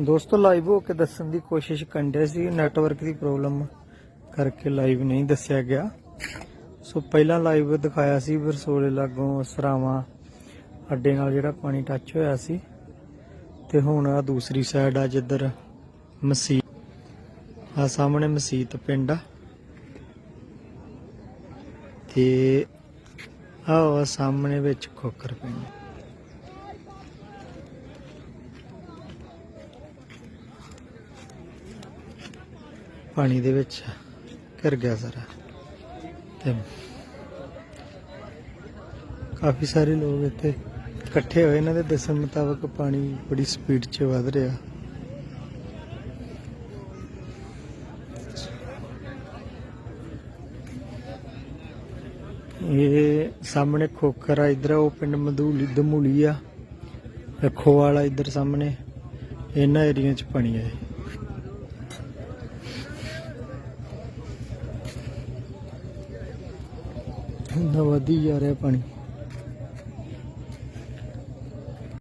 ਦੋਸਤੋ ਲਾਈਵ ਹੋ ਕੇ ਦੱਸਣ ਦੀ ਕੋਸ਼ਿਸ਼ ਕਰਦੇ ਸੀ ਨੈਟਵਰਕ ਦੀ ਪ੍ਰੋਬਲਮ ਕਰਕੇ ਲਾਈਵ ਨਹੀਂ ਦੱਸਿਆ ਗਿਆ। ਸੋ ਪਹਿਲਾਂ ਲਾਈਵ ਦਿਖਾਇਆ ਸੀ ਵਰਸੋਲੇ ਲਾਗੋਂ ਸਰਾਵਾਂ, ਅੱਡੇ ਨਾਲ ਜਿਹੜਾ ਪਾਣੀ ਟੱਚ ਹੋਇਆ ਸੀ। ਤੇ ਹੁਣ ਆ ਦੂਸਰੀ ਸਾਈਡ ਆ ਜਿੱਧਰ ਮਸੀਤ ਆ ਸਾਹਮਣੇ ਮਸੀਤ ਪਿੰਡ ਆ। ਤੇ ਆ ਸਾਹਮਣੇ ਵਿੱਚ ਖੋਕਰ ਪਿੰਡ। ਪਾਣੀ ਦੇ ਵਿੱਚ ਘਿਰ ਗਿਆ ਸਾਰਾ। ਤੇ ਕਾਫੀ ਸਾਰੇ ਲੋਕ ਇੱਥੇ ਇਕੱਠੇ ਹੋਏ, ਇਹਨਾਂ ਦੇ ਦੱਸਣ ਮੁਤਾਬਕ ਪਾਣੀ ਬੜੀ ਸਪੀਡ 'ਚ ਵਧ ਰਿਹਾ। ਇਹ ਸਾਹਮਣੇ ਖੋਖਰ ਆ ਇਧਰ ਉਹ ਪਿੰਡ ਮਧੂਲੀ ਦਮੂਲੀ ਆ ਰੱਖੋ ਵਾਲਾ ਇਧਰ ਸਾਹਮਣੇ, ਇਹਨਾਂ ਏਰੀਆ 'ਚ ਪਾਣੀ ਆ ਇਹ ਨਾ ਵਧੀ ਜਾ ਰਿਹਾ ਪਾਣੀ।